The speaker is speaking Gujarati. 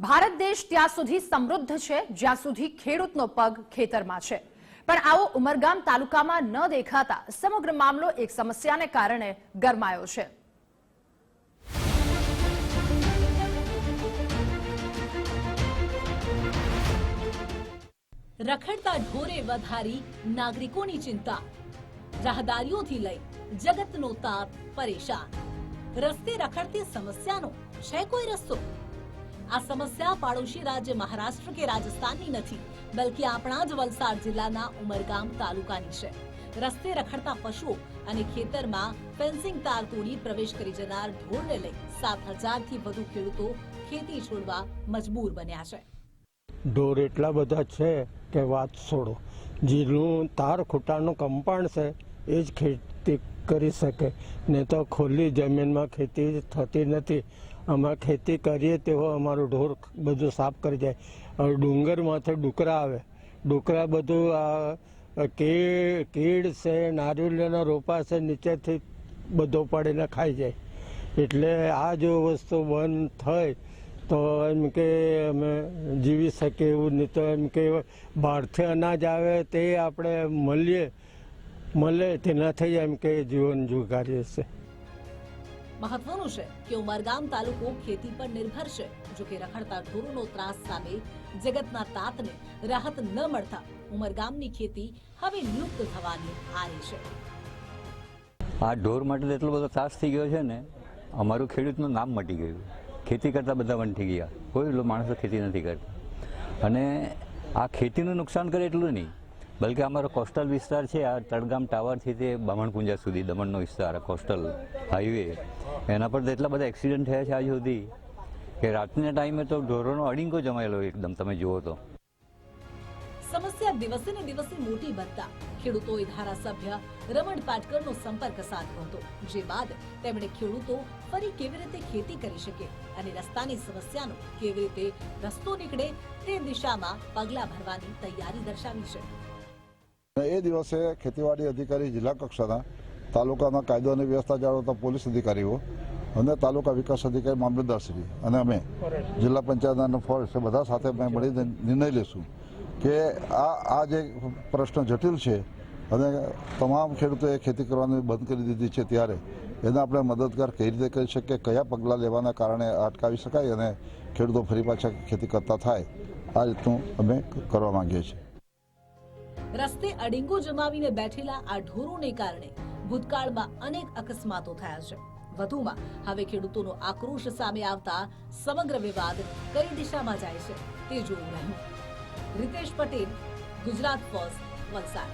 ભારત દેશ ત્યાં સુધી સમૃદ્ધ છે, જ્યાં સુધી ખેડૂતનો પગ ખેતરમાં છે. પણ આવો ઉમરગામ તાલુકામાં ન દેખાતા સમગ્ર મામલો એક સમસ્યાને કારણે ગરમાયો છે. રખડતા ઢોરે વધારી નાગરિકોની ચિંતા. રાહદારીઓથી લઈ જગતનો તાપ પરેશાન. રસ્તે રખડતી સમસ્યાનો છે કોઈ રસ્તો? આ સમસ્યા પાડોશી રાજ્ય મહારાષ્ટ્ર કે રાજસ્થાનની નથી, બલકી આપણા જ વલસાડ જિલ્લાના ઉમરગામ તાલુકાની છે. રસ્તે રખડતા પશુઓ અને ખેતરમાં ફેન્સિંગ તાર તોડી પ્રવેશ કરી જનાર ઢોરને લઈ સાત હજારથી વધુ ખેડૂતો ખેતી છોડવા મજબૂર બન્યા છે. ઢોર એટલા બધા છે કે વાત છોડો, જેનું તાર ખૂટાનું કંપાણ છે, એ જ ખેતી કરી શકે. ને તો ખુલ્લી જમીનમાં ખેતી થતી નથી. અમે ખેતી કરીએ તેવો અમારો ઢોર બધું સાફ કરી જાય. હવે ડુંગરમાંથી ડુકરા આવે. ડુકરા બધું આ કે કીડ છે નારિયેળના રોપા છે, નીચેથી બધો પાડીને ખાઈ જાય. એટલે આ જો વસ્તુ બંધ થઈ, તો એમ કે અમે જીવી શકીએ એવું નહીં તો એમ કે બહારથી અનાજ આવે તે આપણે મળીએ. મળે તેનાથી એમ કે જીવન જુગારીએ છે. મહત્વનું છે કે ઉમરગામ તાલુકો ખેતી પર નિર્ભર છે, જો કે રખડતા ઢોરોનો ત્રાસ સામે જગતના તાતને રાહત ન મળતા ઉમરગામની ખેતી હવે લુપ્ત થવાની આરે છે. આ ઢોર માટે એટલો બધો ત્રાસ થઈ ગયો છે ને, અમારું ખેડૂતનું નામ મટી ગયું. ખેતી કરતા બધા વંટી ગયા. કોઈ માણસો ખેતી નથી કરતા. અને આ ખેતીનું નુકસાન કરે એટલું નહીં. બલકે અમારો કોસ્ટલ વિસ્તાર છે, આ તળગામ ટાવરથી તે બામણકુંજા સુધી, દમણનો વિસ્તાર કોસ્ટલ હાઈવે એના પર તો એટલા બધા એક્સિડન્ટ થયા છે આજ સુધી કે રાતના ટાઈમે તો ઢોરોનો અડીંગો જમાયેલો એકદમ, તમે જુઓ તો. સમસ્યા દિવસે ને દિવસે મોટી બનતા. ખેડૂતોએ ધારાસભ્ય રમણ પાટકરનો સંપર્ક સાધ્યો હતો, જે બાદ તેમણે ખેડૂતો ફરી કેવી રીતે ખેતી કરી શકે અને રસ્તાની સમસ્યાનો કેવી રીતે રસ્તો નીકળે તે દિશામાં પગલાં ભરવાની તૈયારી દર્શાવી છે. એ દિવસે ખેતીવાડી અધિકારી જિલ્લા કક્ષાના તાલુકાના કાયદો અને વ્યવસ્થા જાળવતા પોલીસ અધિકારીઓ અને તાલુકા વિકાસ અધિકારી મામલતદારશ્રી અને અમે જિલ્લા પંચાયત અને ફોરેસ્ટ બધા સાથે અમે મળીને નિર્ણય લઈશું કે આ આ જે પ્રશ્ન જટિલ છે અને તમામ ખેડૂતોએ ખેતી કરવાની બંધ કરી દીધી છે ત્યારે એને આપણે મદદગાર કઈ રીતે કરી શકીએ, કયા પગલાં લેવાના કારણે અટકાવી શકાય અને ખેડૂતો ફરી પાછા ખેતી કરતા થાય, આ રીતનું અમે કરવા માંગીએ છીએ. રસ્તે અડીંગો જમાવીને બેઠેલા આ ઢોરોને કારણે ભૂતકાળમાં અનેક અકસ્માતો થયા છે. વધુમાં હવે ખેડૂતોનો આક્રોશ સામે આવતા સમગ્ર વિવાદ કઈ દિશામાં જાય છે તે જોવું રહ્યું. રિતેશ પટેલ, ગુજરાત ફર્સ્ટ, વલસાડ.